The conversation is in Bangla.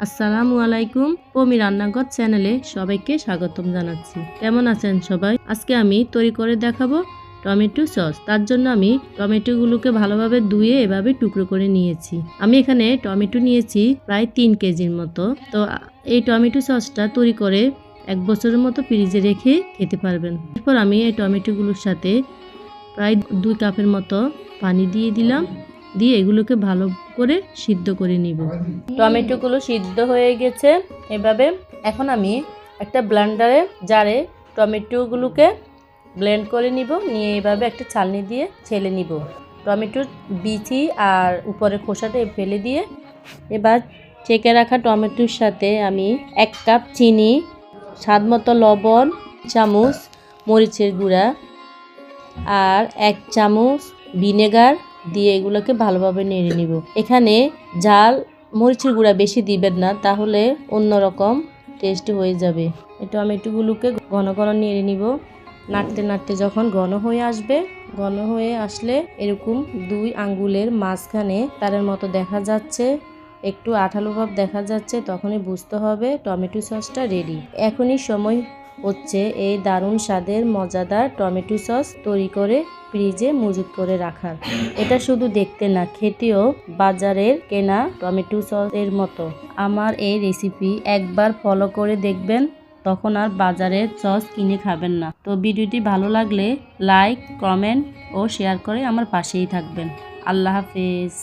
আসসালামু আলাইকুম, পমি রান্নাঘর চ্যানেলে সবাইকে স্বাগতম জানাচ্ছি। কেমন আছেন সবাই? আজকে আমি তৈরি করে দেখাবো টমেটো সস। তার জন্য আমি টমেটোগুলোকে ভালোভাবে ধুয়ে এভাবে টুকরো করে নিয়েছি। আমি এখানে টমেটো নিয়েছি প্রায় তিন কেজির মতো। তো এই টমেটো সসটা তৈরি করে এক বছরের মতো ফ্রিজে রেখে খেতে পারবেন। এরপর আমি এই টমেটোগুলোর সাথে প্রায় দুই কাপের মতো পানি দিয়ে দিলাম। দিয়ে এগুলোকে ভালো করে সিদ্ধ করে নিব। টমেটোগুলো সিদ্ধ হয়ে গেছে। এভাবে এখন আমি একটা ব্লেন্ডারে, জারে টমেটোগুলোকে ব্লেন্ড করে নিব। নিয়ে এভাবে একটা ছালনি দিয়ে ছেলে নিব। টমেটোর বিচি আর উপরের খোসাটা ফেলে দিয়ে এবার চেকে রাখা টমেটোর সাথে আমি এক কাপ চিনি, স্বাদ মতো লবণ, চামচ, মরিচের গুঁড়া আর এক চামচ ভিনেগার দিয়ে এগুলোকে ভালোভাবে নেড়ে নিব। এখানে ঝাল মরিচের গুঁড়া বেশি দিবেন না, তাহলে অন্যরকম টেস্ট হয়ে যাবে। টমেটোগুলোকে ঘন ঘন নেড়ে নিব। নাড়তে নাড়তে যখন ঘন হয়ে আসবে, ঘন হয়ে আসলে এরকম দুই আঙ্গুলের মাঝখানে তারের মতো দেখা যাচ্ছে, একটু আঠালো ভাব দেখা যাচ্ছে, তখনই বুঝতে হবে টমেটো সসটা রেডি এখনই সময় হচ্ছে এই দারুণ স্বাদের মজাদার টমেটো সস তৈরি করে ফ্রিজে মজুত করে রাখার। এটা শুধু দেখতে না, খেতেও বাজারের কেনা টমেটো সসের মতো। আমার এই রেসিপি একবার ফলো করে দেখবেন, তখন আর বাজারের সস কিনে খাবেন না। তো ভিডিওটি ভালো লাগলে লাইক কমেন্ট ও শেয়ার করে আমার পাশেই থাকবেন। আল্লাহ হাফেজ।